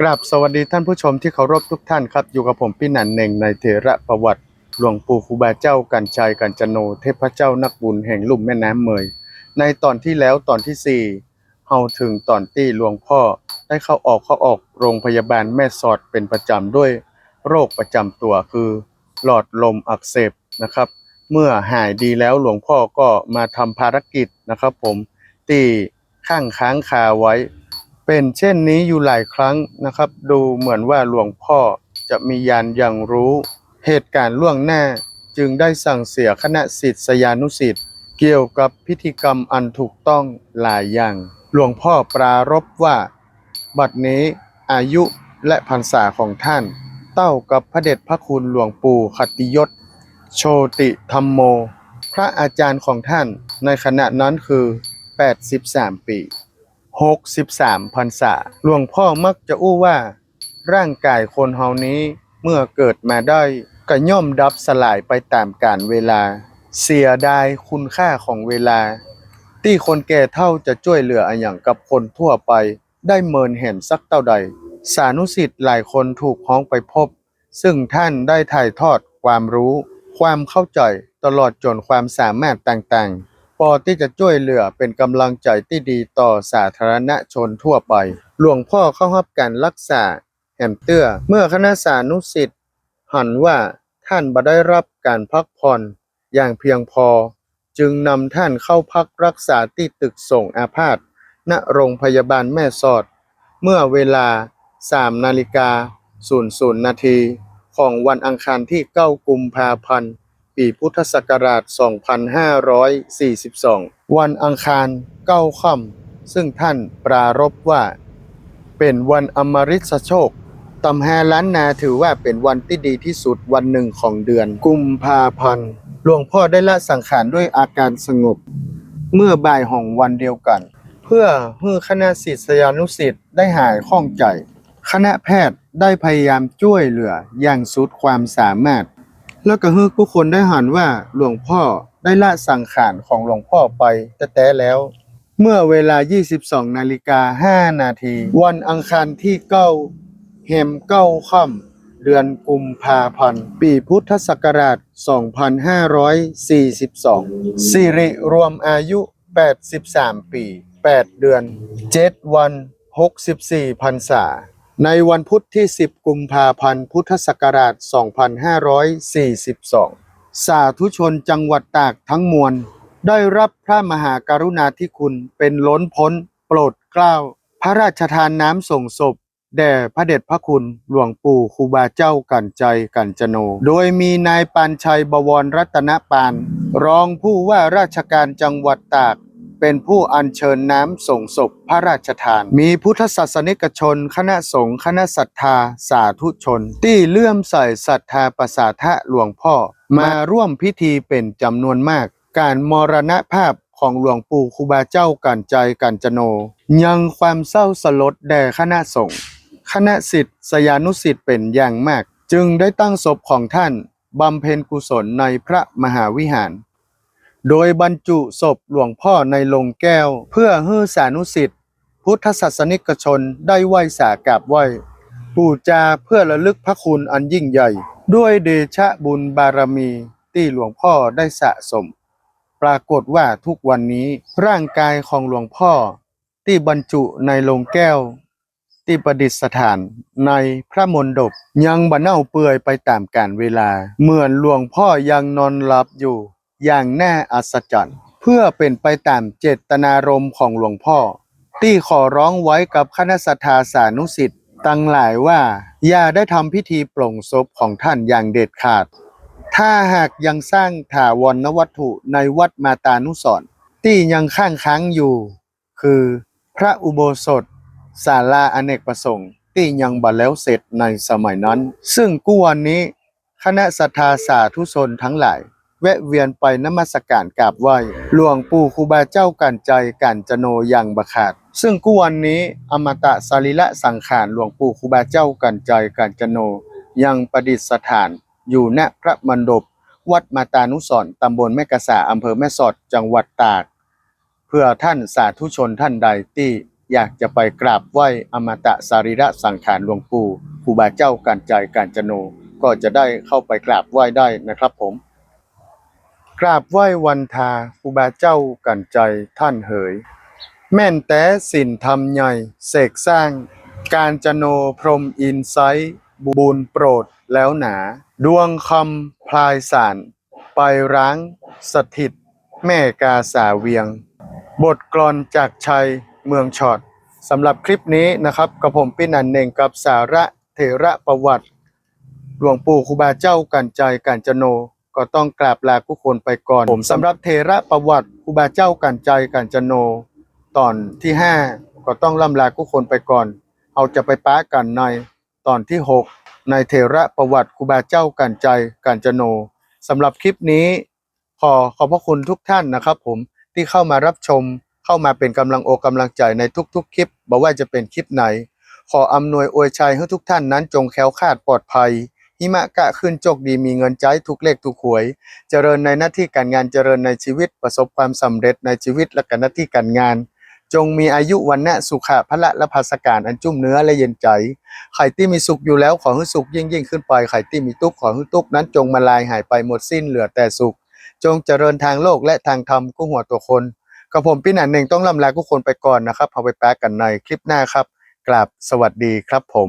กราบสวัสดีท่านผู้ชมที่เคารพทุกท่านครับ อยู่กับผมพี่หนันเน่งในเถระประวัติ หลวงปู่ครูบาเจ้ากันชัยกันจโน เทพเจ้านักบุญแห่งลุ่มแม่น้ำเมย ในตอนที่แล้วตอนที่สี่เฮาถึงตอนที่หลวงพ่อ ได้เข้าออกเข้าออกโรงพยาบาลแม่สอดเป็นประจำด้วย โรคประจำตัวคือ หลอดลมอักเสบนะครับ เมื่อหายดีแล้วหลวงพ่อก็มาทำภารกิจนะครับ ผมที่ข้างค้างคาไว้ เป็นเช่นนี้อยู่หลายครั้งนะครับ ดูเหมือนว่าหลวงพ่อจะมียานอย่างรู้ เหตุการณ์ล่วงหน้าจึงได้สั่งเสียคณะศิษยานุศิษย์เกี่ยวกับพิธีกรรมอันถูกต้องหลายอย่าง หลวงพ่อปรารภว่า บัดนี้อายุและพรรษาของท่าน เต้ากับพระเดชพระคุณหลวงปู่ขตติยศ โชติธรรมโม พระอาจารย์ของท่านในขณะนั้นคือ 83 ปี 63พรรษาหลวงพ่อมักจะอู้ว่า ร่างกายคนเฮานี้เมื่อเกิดมาได้ก็ย่อมดับสลายไปตามกาลเวลา เสียดายคุณค่าของเวลา ที่คนแก่เท่าจะช่วยเหลืออย่างกับคนทั่วไป ได้เมินเห็นสักเท่าใด สานุสิทธิ์หลายคนถูกพ้องไปพบ ซึ่งท่านได้ถ่ายทอดความรู้ ความเข้าใจตลอดจนความสามารถต่างๆ พอที่จะช่วยเหลือเป็นกำลังใจที่ดีต่อสาธารณชนทั่วไป หลวงพ่อเข้ารับการรักษาแหมเตื้อเมื่อคณะสานุสิทธิ์หันว่าท่านบ่ได้รับการพักผ่อนอย่างเพียงพอ จึงนำท่านเข้าพักรักษาที่ตึกส่งอาพาธณโรงพยาบาลแม่สอด เมื่อเวลา3นาฬิกา00นาทีของวันอังคารที่ 9 กุมภาพันธ์ ปีพุทธศักราช 2542 วันอังคาร9ค่ำซึ่งท่านปรารภว่า เป็นวันอมฤตโชคตำแฮล้านนาถือว่าเป็นวันที่ดีที่สุดวันหนึ่งของเดือน กุมภาพันธ์หลวงพ่อได้ละสังขารด้วยอาการสงบ เมื่อบ่ายของวันเดียวกัน เพื่อให้คณะศิษยานุศิษย์ได้หายข้องใจ คณะแพทย์ได้พยายามช่วยเหลืออย่างสุดความสามารถ แล้วก็ให้ผู้คนได้หันว่าหลวงพ่อได้ละสังขารของหลวงพ่อไปแต่แต่แล้ว เมื่อเวลา 22นาฬิกา5นาทีวันอังคารที่9เฮมเก้าค่ำเดือนกุมภาพันธ์ปีพุทธศักราช 2542 สิริรวมอายุ 83 ปี 8 เดือน 7 วัน 64พรรษา ในวันพุธที่ 10 กุมภาพันธ์ พุทธศักราช 2542 สาธุชนจังหวัดตากทั้งมวล ได้รับพระมหากรุณาธิคุณเป็นล้นพ้น โปรดเกล้า พระราชทานน้ำส่งศพ แด่พระเดชพระคุณหลวงปู่ครูบาเจ้ากันใจกันจโน โดยมีนายปานชัยบวรรัตนปาน รองผู้ว่าราชการจังหวัดตาก เป็นผู้อัญเชิญน้ำส่งศพพระราชทาน มีพุทธศาสนิกชน คณะสงฆ์คณะศรัทธา สาธุชน ที่เลื่อมใส่ศรัทธาประสาทะหลวงพ่อ มาร่วมพิธีเป็นจำนวนมาก การมรณภาพของหลวงปู่ครูบาเจ้ากันใจกันจโน ยังความเศร้าสลดแด่คณะสงฆ์คณะสิทธิสยานุสิทธิ์เป็นอย่างมาก จึงได้ตั้งศพของท่านบำเพ็ญกุศลในพระมหาวิหาร โดยบรรจุศพหลวงพ่อในโลงแก้ว เพื่อให้สานุสิทธิ์พุทธศาสนิกชนได้ไหว้สากราบไหว้ปูจาเพื่อระลึกพระคุณอันยิ่งใหญ่ ด้วยเดชะบุญบารมีที่หลวงพ่อได้สะสม ปรากฏว่าทุกวันนี้ร่างกายของหลวงพ่อ ที่บรรจุในโลงแก้ว ที่ประดิษฐานในพระมณฑปยังบรเน่าเปื่อยไปตามกาลเวลา เหมือนหลวงพ่อยังนอนหลับอยู่ อย่างน่าอัศจรรย์ เพื่อเป็นไปตามเจตนารมณ์ของหลวงพ่อ ที่ขอร้องไว้กับคณะสัทธาสานุสิทธิ์ตั้งหลายว่า อย่าได้ทำพิธีปลงศพของท่านอย่างเด็ดขาด ถ้าหากยังสร้างถาวรนวัตถุในวัดมาตานุสร์ที่ยังข้างค้างอยู่ คือพระอุโบสถศาลาอเนกประสงค์ที่ยังบ่แล้วเสร็จในสมัยนั้น ซึ่งกู้วันนี้คณะศรัทธาสาธุชนทั้งหลาย แวะเวียนไปนมัสการกราบไหว้หลวงปู่ครูบาเจ้ากันใจกันจโนอย่างบขาด ซึ่งกู้วันนี้อมตะสรีละสังขารหลวงปู่ครูบาเจ้ากันใจกันจโน ยังประดิษฐาน อยู่ณพระมณฑปวัดมาตานุสรตำบลแม่กะสาอำเภอแม่สอดจังหวัดตาก เพื่อท่านสาธุชนท่านใดที่อยากจะไปกราบไหว้อมตะสรีระสังขารหลวงปู่ครูบาเจ้ากันใจการจโน ก็จะได้เข้าไปกราบไหว้ได้นะครับผม กราบไหว้วันทาครูบาเจ้ากันใจท่านเหย แม่นแต่สินธรรมใหญ่เสกสร้าง การจโนพรมอินไซต์บูนโปรดแล้วหนา ดวงคำพลายสารไปร้างสถิต แม่กาสาเวียง บทกลอนจากชัยเมืองชอดสำหรับคลิปนี้นะครับกับผมปิ้นอันเน่งกับสาระเถระประวัติ หลวงปู่ครูบาเจ้ากันใจกันจโน ก็ต้องกราบลาผู้คนไปก่อน ผมสำหรับเทระประวัติครูบาเจ้ากันใจกันจโน ตอนที่ 5 ก็ต้องล่ำลาผู้คนไปก่อน เอาจะไปป้ากันในตอนที่ 6 ในเทระประวัติครูบาเจ้ากันใจกันจโนสำหรับคลิปนี้ ขอขอบพระคุณทุกท่านนะครับผมที่เข้ามารับชมเข้ามาเป็นกำลังอกกำลังใจในทุกๆ คลิปบอกว่าจะเป็นคลิปไหน ขออำนวยอวยชัยให้ทุกท่านนั้นจงแคล้วคลาดปลอดภัย หิมะกะขึ้นโจกดีมีเงินใจทุกเลขทุกหวย เจริญในหน้าที่การงานเจริญในชีวิตประสบความสำเร็จในชีวิตและกันหน้าที่การงาน จงมีอายุวันนะสุขะพละและภาสการอันจุ่มเนื้อและเย็นใจใครที่มีสุขอยู่แล้วขอให้สุขยิ่งยิ่งขึ้นไปใครที่มีทุกข์ขอให้ทุกข์นั้นจงมาลายหายไปหมดสิ้นเหลือแต่สุข จงเจริญทางโลกและทางธรรมกู้หัวตัวคนกับผมพี่หนันเองต้องลำลาทุกคนไปก่อนนะครับเอไปแป๊กกันในคลิปหน้าครับกราบสวัสดีครับผม